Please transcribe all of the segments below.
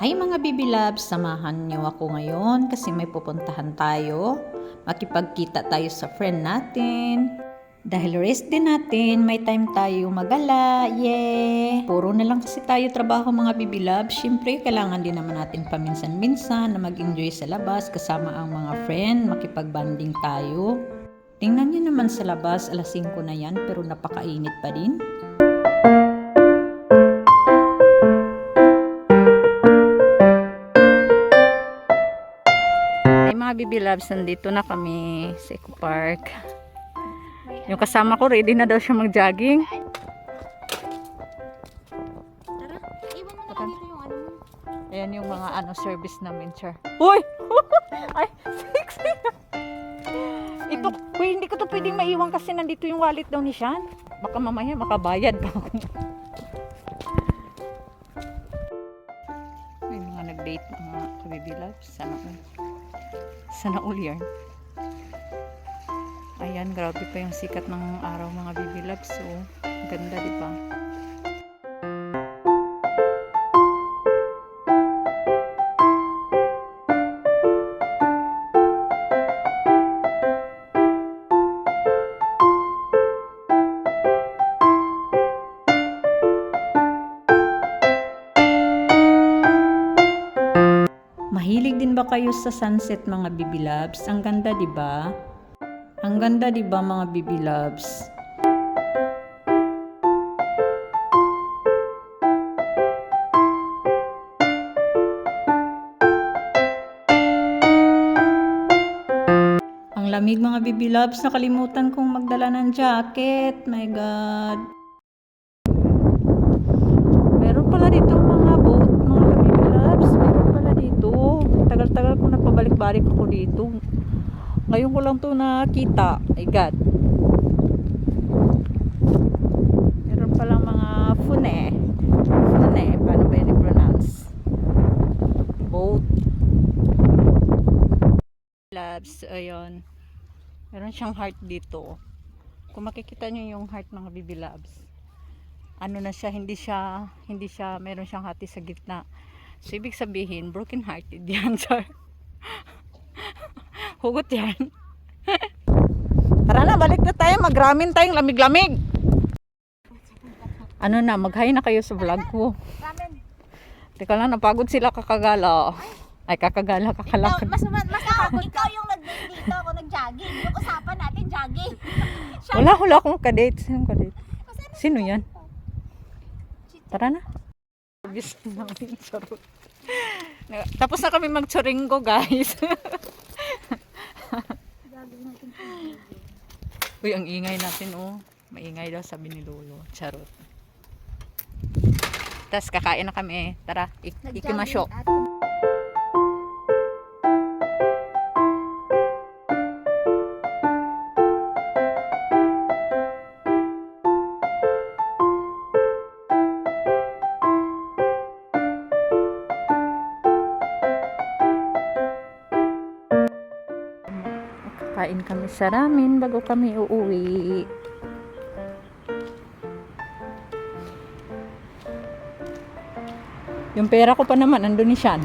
Hi mga Bibi Loves, samahan niyo ako ngayon kasi may pupuntahan tayo. Makipagkita tayo sa friend natin. Dahil rest din natin, may time tayo magala. Yay! Puro na lang kasi tayo trabaho mga Bibi Loves. Siyempre, kailangan din naman natin paminsan-minsan na mag-enjoy sa labas kasama ang mga friend. Makipag-banding tayo. Tingnan niyo naman sa labas, alas 5 na yan pero napakainit pa din. Mga Bibi Loves, nandito na kami sa Eco Park. Yung kasama ko, ready na daw siya mag-jogging. Ano. Ayan yung mga ano service namin, sir. Uy! Ay, sexy! Ito, uy, hindi ko to pwedeng maiwan kasi nandito yung wallet daw ni Sean. Baka mamaya makabayad pa ako. May mga nag-date mga kabibi loves. Sana all. Sana all yarn. Ayan, grabe pa yung sikat ng araw mga baby loves. So, ganda, di ba? Mahilig din ba kayo sa sunset mga bibi loves? Ang ganda 'di ba? Ang ganda 'di ba mga bibi loves? Ang lamig mga bibi loves, nakalimutan kong magdala ng jacket. My god. Meron pala dito mga boat, mga baby loves. Meron pala dito. Tagal-tagal ko nagpabalik-balik ako dito. Ngayon ko lang to nakita. My God. Meron pala mga fune. Fune. Paano ba yun i-pronounce? Boat. Loves. Ayun. Meron siyang heart dito. Kung makikita nyo yung heart mga baby loves ano na siya, hindi siya, hindi siya, meron siyang hati sa gitna. So, ibig sabihin, broken hearted yan, sir. Hugot yan. Tara na, balik na tayo. Magramin tayong lamig-lamig. Ano na, mag-hi na kayo sa vlog ko. Ramen. Teka lang, napagod sila kakagala. Ay, kakagala, Ikaw, kakalakad. mas, mas, mas nakapagod ikaw yung nag-date dito, ako nag-jogging. Yung usapan natin, jogging. Siya- Wala, wala akong kadate. Sino kadate? Sino yan? Tara na. Service namin, charot. Tapos na kami mag-choringo, guys. Uy, ang ingay natin, oh. Maingay daw, sabi ni Lolo. Charot. Tapos kakain na kami. Tara, ik ikimasyo. at- Kain kami sa ramen bago kami uuwi. Yung pera ko pa naman, andun ni Sean.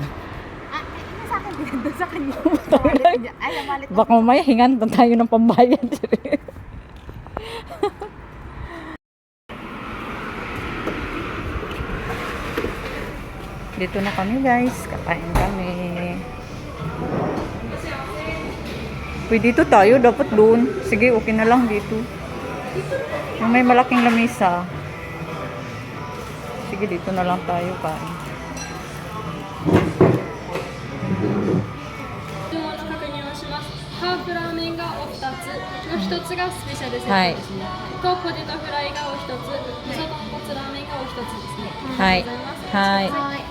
Ah, ina sa akin, sa kanya. Ay, wallet Baka mamaya hingan pa tayo ng pambayad. Dito na kami guys, kakain kami. Pwede dito tayo, dapat doon. Sige, okay na lang dito. Yung may malaking lamisa. Sige, dito na lang tayo kain. Hai. Hai. Hai.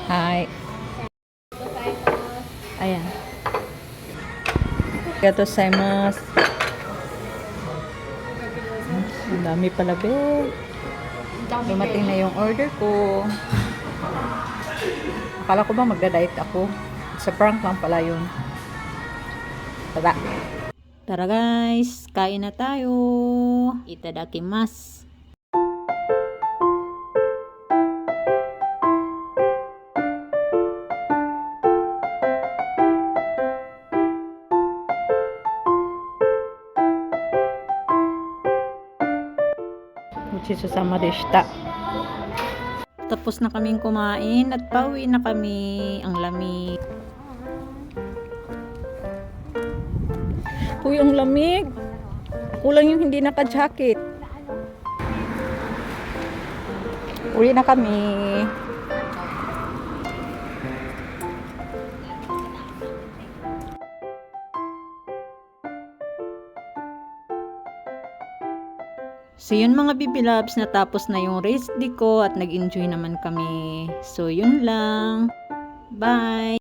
Hai. Ayan. Gato gozaimasu. Ang dami pala, be. Dumating na yung order ko. Akala ko ba magda-diet ako? Sa prank lang pala yun. Tara. Tara guys, kain na tayo. Itadakimasu. Susama deshita. Tapos na kaming kumain at pauwi na kami. Ang lamig. Uy, ang lamig. Kulang yung hindi naka-jacket. Uwi na kami. So yun mga bibilabs, natapos na yung race day ko at nag-enjoy naman kami. So yun lang. Bye!